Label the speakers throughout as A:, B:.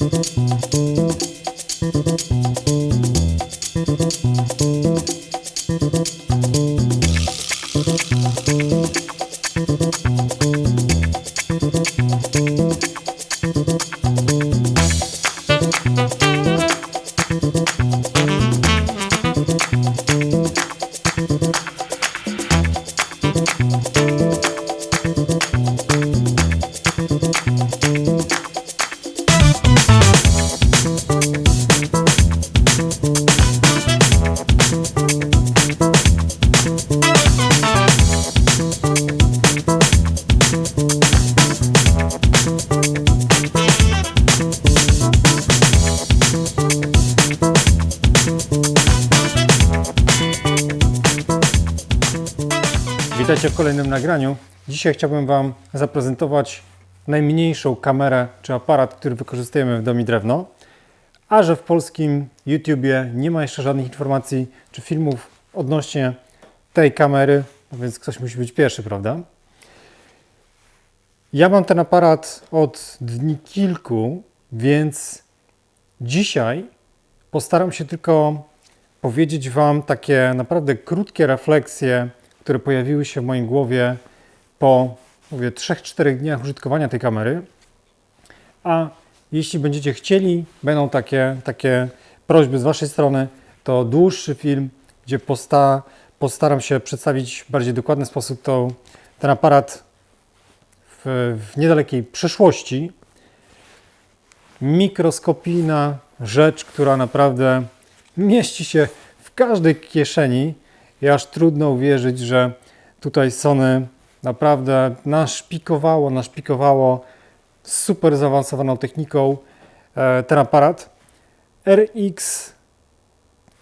A: Witajcie w nagraniu. Dzisiaj chciałbym Wam zaprezentować najmniejszą kamerę czy aparat, który wykorzystujemy w Domi Drewno. A że w polskim YouTubie nie ma jeszcze żadnych informacji czy filmów odnośnie tej kamery, no więc ktoś musi być pierwszy, prawda? Ja mam ten aparat od dni kilku, więc dzisiaj postaram się tylko powiedzieć Wam takie naprawdę krótkie refleksje, które pojawiły się w mojej głowie po mówię 3-4 dniach użytkowania tej kamery. A jeśli będziecie chcieli, będą takie, takie prośby z Waszej strony, to dłuższy film, gdzie posta, postaram się przedstawić w bardziej dokładny sposób to, ten aparat w, w niedalekiej przyszłości. Mikroskopijna rzecz, która naprawdę mieści się w każdej kieszeni i aż trudno uwierzyć, że tutaj Sony naprawdę naszpikowało, naszpikowało super zaawansowaną techniką e, ten aparat RX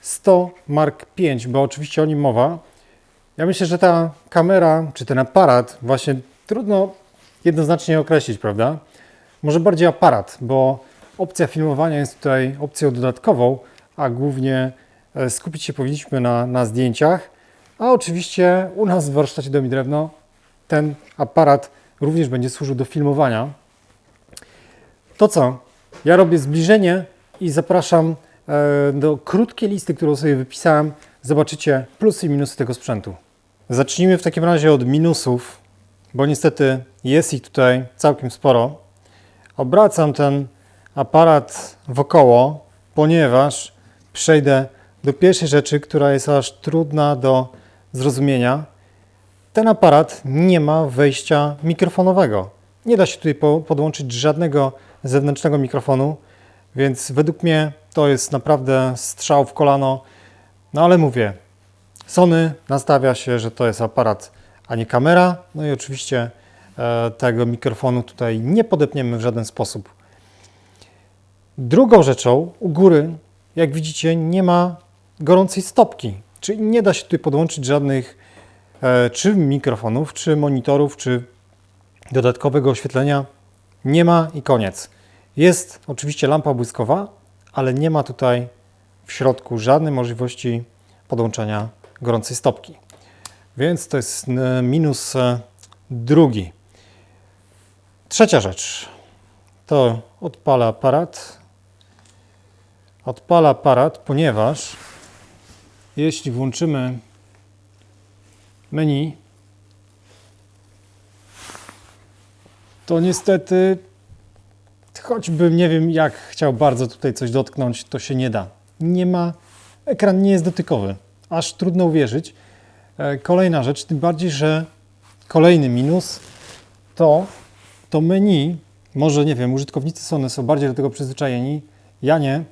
A: 100 Mark V, bo oczywiście o nim mowa. Ja myślę, że ta kamera, czy ten aparat, właśnie trudno jednoznacznie określić, prawda? Może bardziej aparat, bo opcja filmowania jest tutaj opcją dodatkową, a głównie skupić się powinniśmy na, na zdjęciach. A oczywiście u nas w warsztacie Domi Drewno ten aparat również będzie służył do filmowania. To co? Ja robię zbliżenie i zapraszam e, do krótkiej listy, którą sobie wypisałem. Zobaczycie plusy i minusy tego sprzętu. Zacznijmy w takim razie od minusów, bo niestety jest ich tutaj całkiem sporo. Obracam ten aparat wokoło, ponieważ przejdę do pierwszej rzeczy, która jest aż trudna do zrozumienia. Ten aparat nie ma wejścia mikrofonowego. Nie da się tutaj po, podłączyć żadnego zewnętrznego mikrofonu, więc według mnie to jest naprawdę strzał w kolano. No ale mówię, Sony nastawia się, że to jest aparat, a nie kamera. No i oczywiście e, tego mikrofonu tutaj nie podepniemy w żaden sposób. Drugą rzeczą u góry, jak widzicie, nie ma gorącej stopki, czyli nie da się tutaj podłączyć żadnych e, czy mikrofonów, czy monitorów, czy dodatkowego oświetlenia. Nie ma i koniec. Jest oczywiście lampa błyskowa, ale nie ma tutaj w środku żadnej możliwości podłączenia gorącej stopki. Więc to jest minus e, drugi. Trzecia rzecz to odpala aparat. Odpala aparat, ponieważ jeśli włączymy menu, to niestety, choćbym nie wiem jak chciał bardzo tutaj coś dotknąć, to się nie da. Nie ma, ekran nie jest dotykowy. Aż trudno uwierzyć. E, Kolejna rzecz, tym bardziej, że kolejny minus to to menu, może nie wiem, użytkownicy Sony są bardziej do tego przyzwyczajeni, ja nie,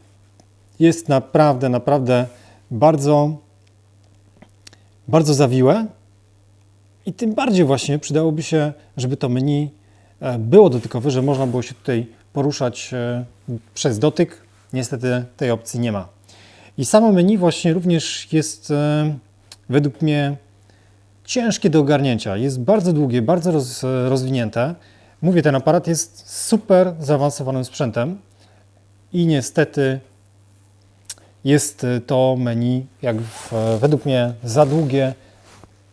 A: jest naprawdę, naprawdę bardzo, bardzo zawiłe i tym bardziej właśnie przydałoby się, żeby to menu e, było dotykowe, że można było się tutaj poruszać e, przez dotyk. Niestety tej opcji nie ma. I samo menu właśnie również jest e, według mnie ciężkie do ogarnięcia. Jest bardzo długie, bardzo roz, rozwinięte. Mówię, ten aparat jest super zaawansowanym sprzętem i niestety jest y, to menu, jak w, według mnie, za długie,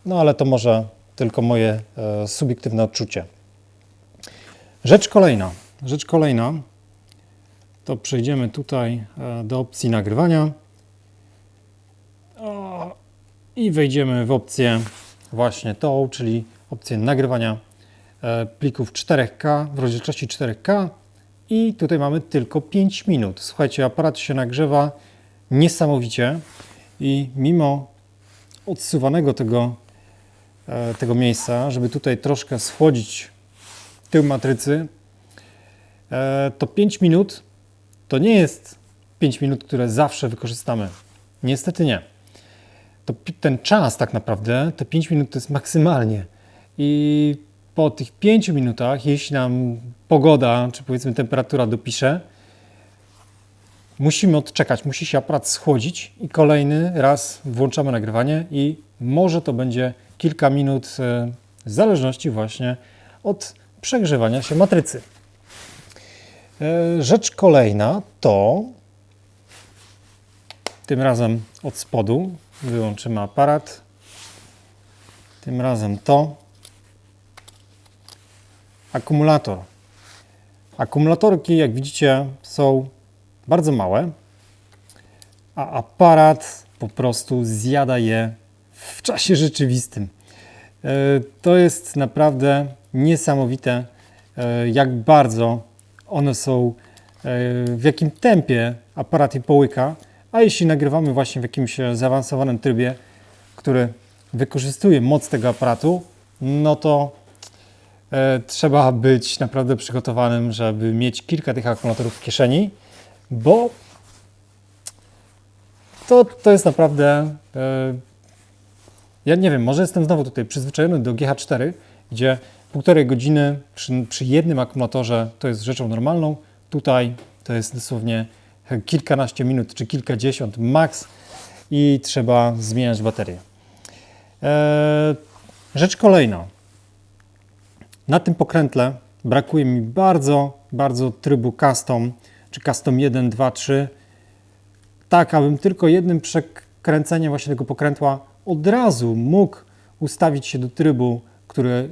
A: no ale to może tylko moje e, subiektywne odczucie. Rzecz kolejna. Rzecz kolejna to przejdziemy tutaj e, do opcji nagrywania O, i wejdziemy w opcję właśnie tą, czyli opcję nagrywania e, plików 4K w rozdzielczości 4K i tutaj mamy tylko 5 minut. Słuchajcie, aparat się nagrzewa niesamowicie i mimo odsuwanego tego, e, tego miejsca, żeby tutaj troszkę schłodzić tył matrycy, e, to 5 minut to nie jest 5 minut, które zawsze wykorzystamy. Niestety nie. To ten czas tak naprawdę, te 5 minut to jest maksymalnie. I po tych 5 minutach, jeśli nam pogoda, czy powiedzmy temperatura dopisze, musimy odczekać, musi się aparat schłodzić i kolejny raz włączamy nagrywanie i może to będzie kilka minut e, w zależności właśnie od przegrzewania się matrycy. E, Rzecz kolejna to tym razem od spodu wyłączymy aparat. Tym razem to akumulator. Akumulatorki, jak widzicie, są bardzo małe, a aparat po prostu zjada je w czasie rzeczywistym. E, To jest naprawdę niesamowite, e, jak bardzo one są, e, w jakim tempie aparat je połyka, a jeśli nagrywamy właśnie w jakimś zaawansowanym trybie, który wykorzystuje moc tego aparatu, no to trzeba być naprawdę przygotowanym, żeby mieć kilka tych akumulatorów w kieszeni, bo to, to jest naprawdę. E, ja nie wiem, może jestem znowu tutaj przyzwyczajony do GH4, gdzie półtorej godziny przy, przy jednym akumulatorze to jest rzeczą normalną. Tutaj to jest dosłownie kilkanaście minut czy kilkadziesiąt max i trzeba zmieniać baterię. E, rzecz kolejna. Na tym pokrętle brakuje mi bardzo, bardzo trybu custom, czy custom 1, 2, 3, tak abym tylko jednym przekręceniem właśnie tego pokrętła od razu mógł ustawić się do trybu, który e,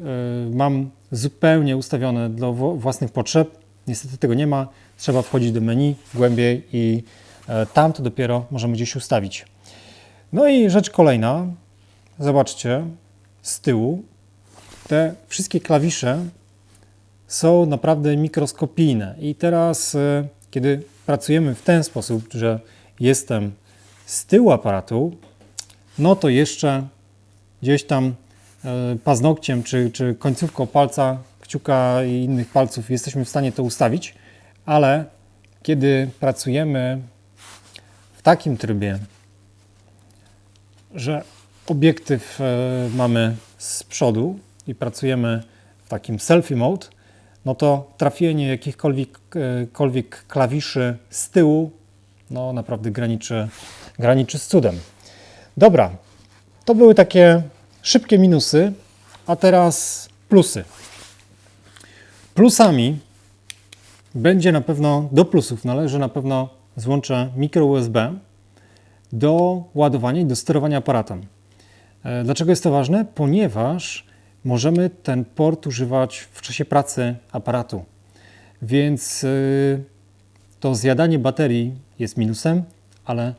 A: mam zupełnie ustawiony dla własnych potrzeb. Niestety tego nie ma. Trzeba wchodzić do menu głębiej i e, tam to dopiero możemy gdzieś ustawić. No i rzecz kolejna. Zobaczcie, z tyłu te wszystkie klawisze są naprawdę mikroskopijne. I teraz, e, kiedy pracujemy w ten sposób, że jestem z tyłu aparatu, no to jeszcze gdzieś tam e, paznokciem czy, czy końcówką palca, kciuka i innych palców jesteśmy w stanie to ustawić, ale kiedy pracujemy w takim trybie, że obiektyw e, mamy z przodu i pracujemy w takim selfie mode, no to trafienie jakichkolwiek kolwiek klawiszy z tyłu no naprawdę graniczy, graniczy z cudem. Dobra, to były takie szybkie minusy, a teraz plusy. Plusami będzie na pewno, do plusów należy na pewno złącze mikro USB do ładowania i do sterowania aparatem. E, Dlaczego jest to ważne? Ponieważ możemy ten port używać w czasie pracy aparatu. Więc y, to zjadanie baterii jest minusem, ale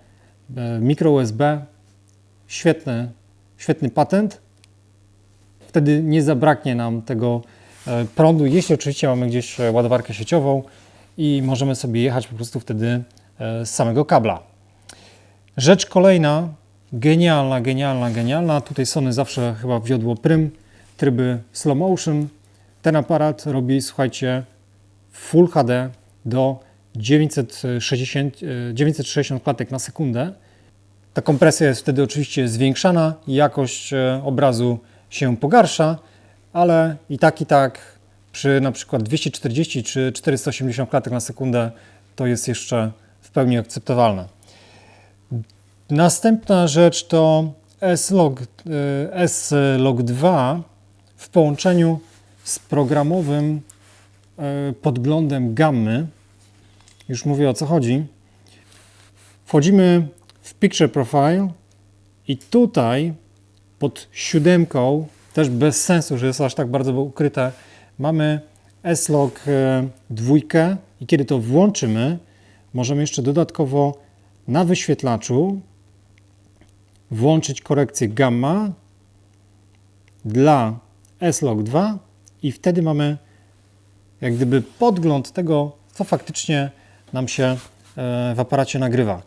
A: e, mikro USB świetny, świetny patent. Wtedy nie zabraknie nam tego e, prądu, jeśli oczywiście mamy gdzieś e, ładowarkę sieciową i możemy sobie jechać po prostu wtedy z samego kabla. Rzecz kolejna, genialna, genialna, genialna. Tutaj Sony zawsze chyba wiodło prym, tryby slow motion. Ten aparat robi, słuchajcie, Full HD do 960, e, 960 klatek na sekundę. Ta kompresja jest wtedy oczywiście zwiększana jakość e, obrazu się pogarsza, ale i tak, i tak przy na przykład 240 czy 480 klatek na sekundę to jest jeszcze w pełni akceptowalne. Następna rzecz to S-Log, e, S-Log 2 w połączeniu z programowym e, podglądem gammy. Już mówię o co chodzi. Wchodzimy w Picture Profile i tutaj pod siódemką, też bez sensu, że jest aż tak bardzo ukryte, mamy S-Log e, dwójkę i kiedy to włączymy, możemy jeszcze dodatkowo na wyświetlaczu włączyć korekcję gamma dla S-Log 2 i wtedy mamy jak gdyby podgląd tego, co faktycznie nam się e, w aparacie nagrywa.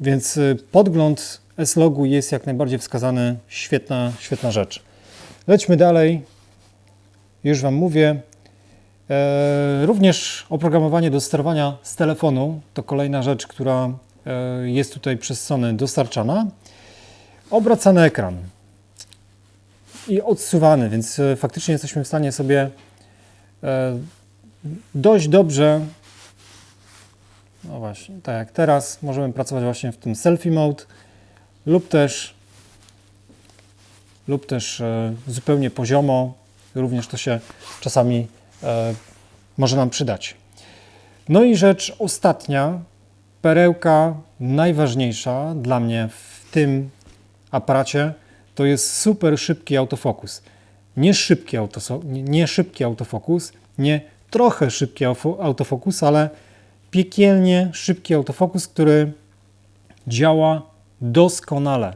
A: Więc e, podgląd S-Logu jest jak najbardziej wskazany. Świetna, świetna rzecz. Lećmy dalej. Już Wam mówię. E, również oprogramowanie do sterowania z telefonu to kolejna rzecz, która jest tutaj przez Sony dostarczana. Obracany ekran i odsuwany, więc faktycznie jesteśmy w stanie sobie dość dobrze no właśnie, tak jak teraz możemy pracować właśnie w tym selfie mode lub też lub też e, zupełnie poziomo. Również to się czasami e, może nam przydać. No i rzecz ostatnia, perełka najważniejsza dla mnie w tym aparacie to jest super szybki autofokus. Nie szybki, nie szybki autofokus, nie trochę szybki autofokus, ale piekielnie szybki autofokus, który działa doskonale.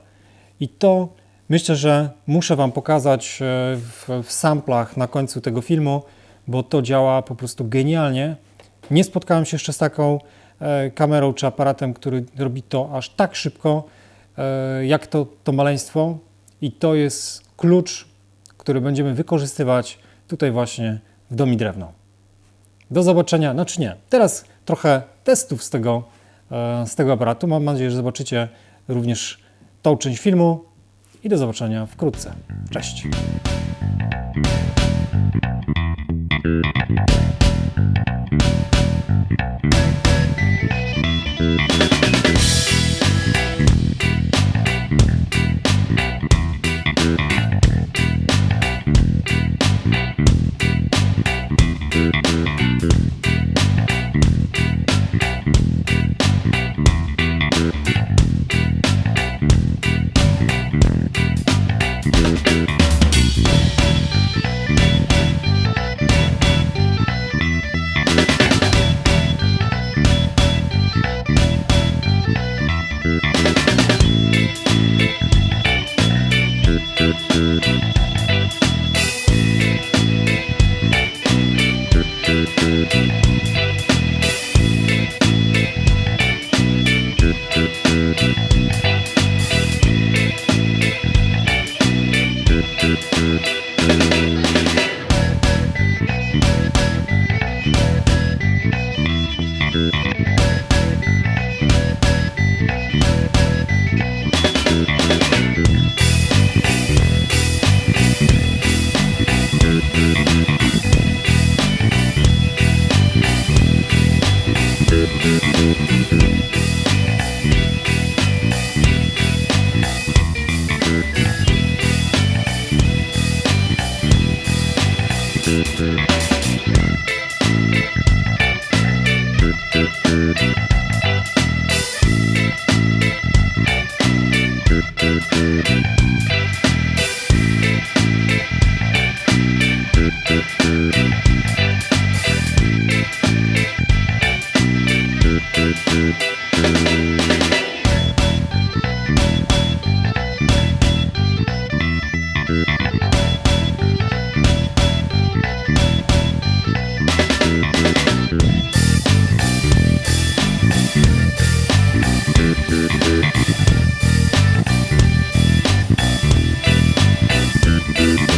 A: I to myślę, że muszę Wam pokazać e, w, w samplach na końcu tego filmu, bo to działa po prostu genialnie. Nie spotkałem się jeszcze z taką e, kamerą czy aparatem, który robi to aż tak szybko, e, jak to, to maleństwo. I to jest klucz, który będziemy wykorzystywać tutaj właśnie w Domi Drewno. Do zobaczenia, znaczy nie, teraz trochę testów z tego, e, z tego aparatu. Mam nadzieję, że zobaczycie również tą część filmu i do zobaczenia wkrótce. Cześć!
B: Thank you. Thank you.